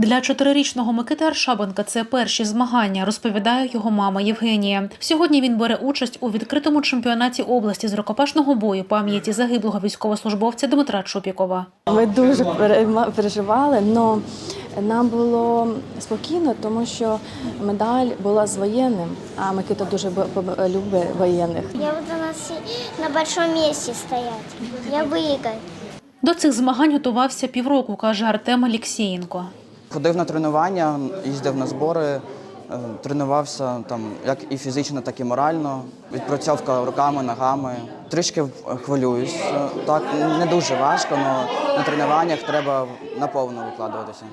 Для чотирирічного Микити Аршабенка це перші змагання, розповідає його мама Євгенія. Сьогодні він бере участь у відкритому чемпіонаті області з рукопашного бою пам'яті загиблого військовослужбовця Дмитра Чупікова. Ми дуже переживали, але нам було спокійно, тому що медаль була з воєнним, а Микита дуже любить воєнних. Я буду на, большом месте стоять. Я выиграю. До цих змагань готувався півроку, каже Артем Алєксєєнко. Ходив на тренування, їздив на збори, е, тренувався там як і фізично, так і морально. Відпрацьовка руками, ногами. Трішки хвилююсь. е, Так не дуже важко, але на тренуваннях треба наповну викладуватися.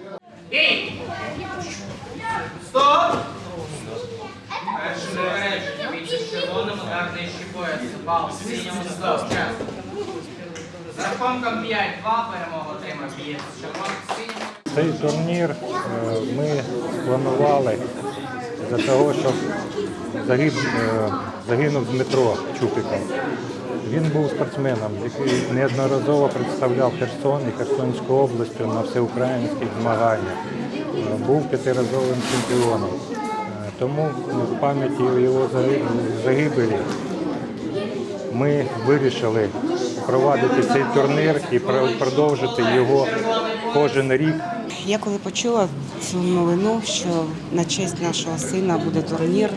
Стоп! Червоним удар. За рахунком 5-2 перемогу отримав бієць в синьому. Цей турнір е, ми спланували за того, щоб загиб, е, загинув Дмитро Чупіков. Він був спортсменом, який неодноразово представляв Херсон і Херсонську область на всеукраїнських змаганнях. Е, Був п'ятиразовим чемпіоном. Тому в пам'яті його загибелі ми вирішили провадити цей турнір і про- продовжити його кожен рік Я коли почула цю новину, що на честь нашого сина буде турнір,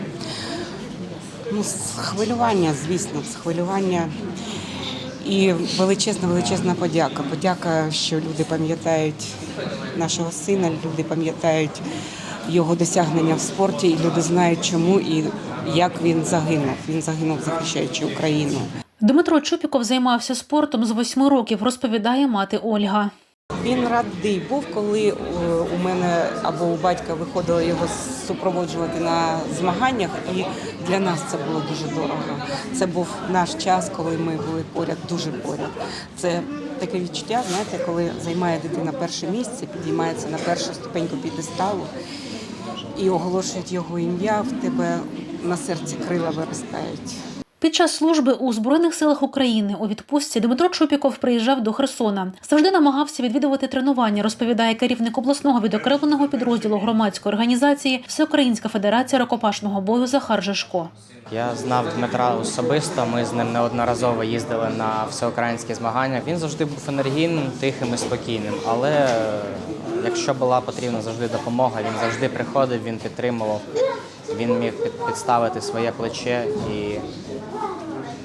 ну, хвилювання, звісно, з хвилювання. І величезна, величезна подяка. Подяка, що люди пам'ятають нашого сина, люди пам'ятають його досягнення в спорті, і люди знають, чому і як він загинув. Він загинув, захищаючи Україну. Дмитро Чупіков займався спортом з восьми років, розповідає мати Ольга. Він радий був, коли е, у мене або у батька виходило його супроводжувати на змаганнях, і для нас це було дуже дорого. Це був наш час, коли ми були поряд, дуже поряд. Це таке відчуття, знаєте, коли займає дитина перше місце, підіймається на першу ступеньку підесталу і оголошують його ім'я, в тебе на серці крила виростають. Під час служби у Збройних силах України у відпустці Дмитро Чупіков приїжджав до Херсона. Завжди намагався відвідувати тренування, розповідає керівник обласного відокремленого підрозділу громадської організації Всеукраїнська федерація рукопашного бою Захар Жишко. Я знав Дмитра особисто. Ми з ним неодноразово їздили на всеукраїнські змагання. Він завжди був енергійним, тихим і спокійним. Але е, якщо була потрібна завжди допомога, він завжди приходив, він підтримував. Він міг підставити своє плече і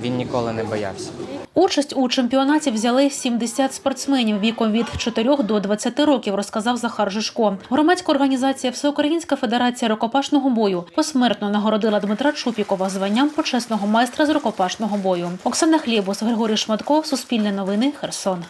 він ніколи не боявся. Участь у чемпіонаті взяли 70 спортсменів віком від 4 до 20 років, розказав Захар Жишко. Громадська організація Всеукраїнська федерація рукопашного бою посмертно нагородила Дмитра Чупікова званням почесного майстра з рукопашного бою. Оксана Хлібус, Григорій Шматко, Суспільне новини, Херсон.